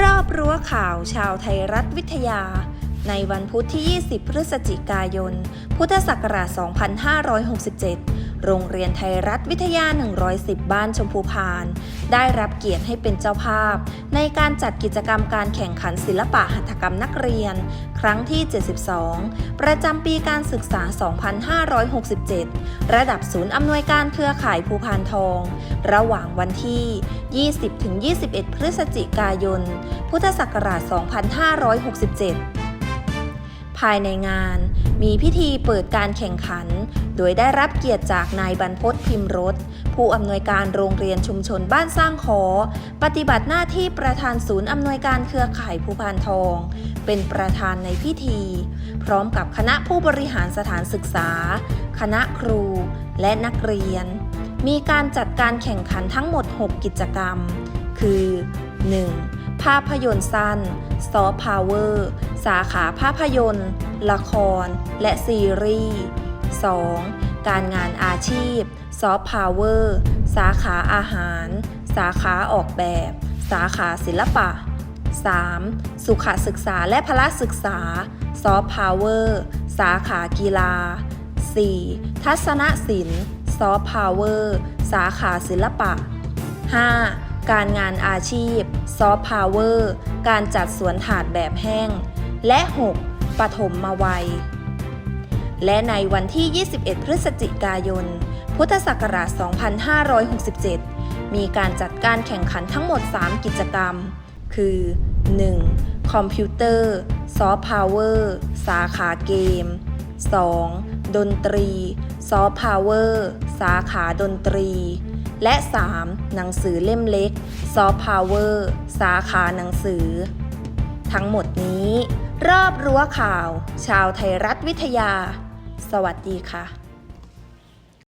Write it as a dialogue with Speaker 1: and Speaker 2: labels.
Speaker 1: รอบรั้วข่าวชาวไทยรัฐวิทยา ในวันพุธที่ 20 พฤศจิกายน พุทธศักราช 2567 โรงเรียนไทยรัฐวิทยา 110 บ้านชมพูพาน ได้รับเกียรติให้เป็นเจ้าภาพ ในการจัดกิจกรรมการแข่งขันศิลปะหัตถกรรมนักเรียน ครั้งที่ 72 ประจำปีการศึกษา 2567 ระดับศูนย์อำนวยการเครือข่ายภูพานทอง ระหว่างวันที่ 20-21 พฤศจิกายน พุทธศักราช 2567 ภายในงานมีพิธีเปิดการแข่งขัน โดยได้รับเกียรติจากนายบรรพตพิมพ์รสผู้อำนวยการโรงเรียนชุมชนบ้านสร้างขอ ปฏิบัติหน้าที่ประธานศูนย์อำนวยการเครือข่ายภูพานทอง เป็นประธานในพิธี พร้อมกับคณะผู้บริหารสถานศึกษา คณะครู และนักเรียน มีการจัดการแข่งขันทั้งหมด 6 กิจกรรม คือ 1. ภาพยนตร์สั้นซอฟต์พาวเวอร์ สาขาภาพยนตร์ ละคร และซีรีส์ 2. การงานอาชีพซอฟต์พาวเวอร์สาขาอาหาร สาขาออกแบบ สาขาศิลปะ 3. สุขศึกษาและพละศึกษาซอฟต์พาวเวอร์สาขากีฬา 4. ทัศนศิลป์ซอฟต์พาวเวอร์สาขาศิลปะ 5. การงานอาชีพซอฟต์พาวเวอร์การจัดสวนถาดแบบแห้ง และ 6. ปฐมมาวัย และในวันที่ 21 พฤศจิกายน พุทธศักราช 2567 มีการจัดการแข่งขันทั้งหมด 3 กิจกรรม คือ 1. คอมพิวเตอร์ ซอฟต์พาวเวอร์ สาขาเกม 2. ดนตรี ซอฟต์พาวเวอร์ สาขาดนตรี และ 3. หนังสือเล่มเล็ก ซอฟต์พาวเวอร์ สาขาหนังสือ ทั้งหมดนี้รอบรั้วข่าว ชาวไทยรัฐวิทยา สวัสดีค่ะ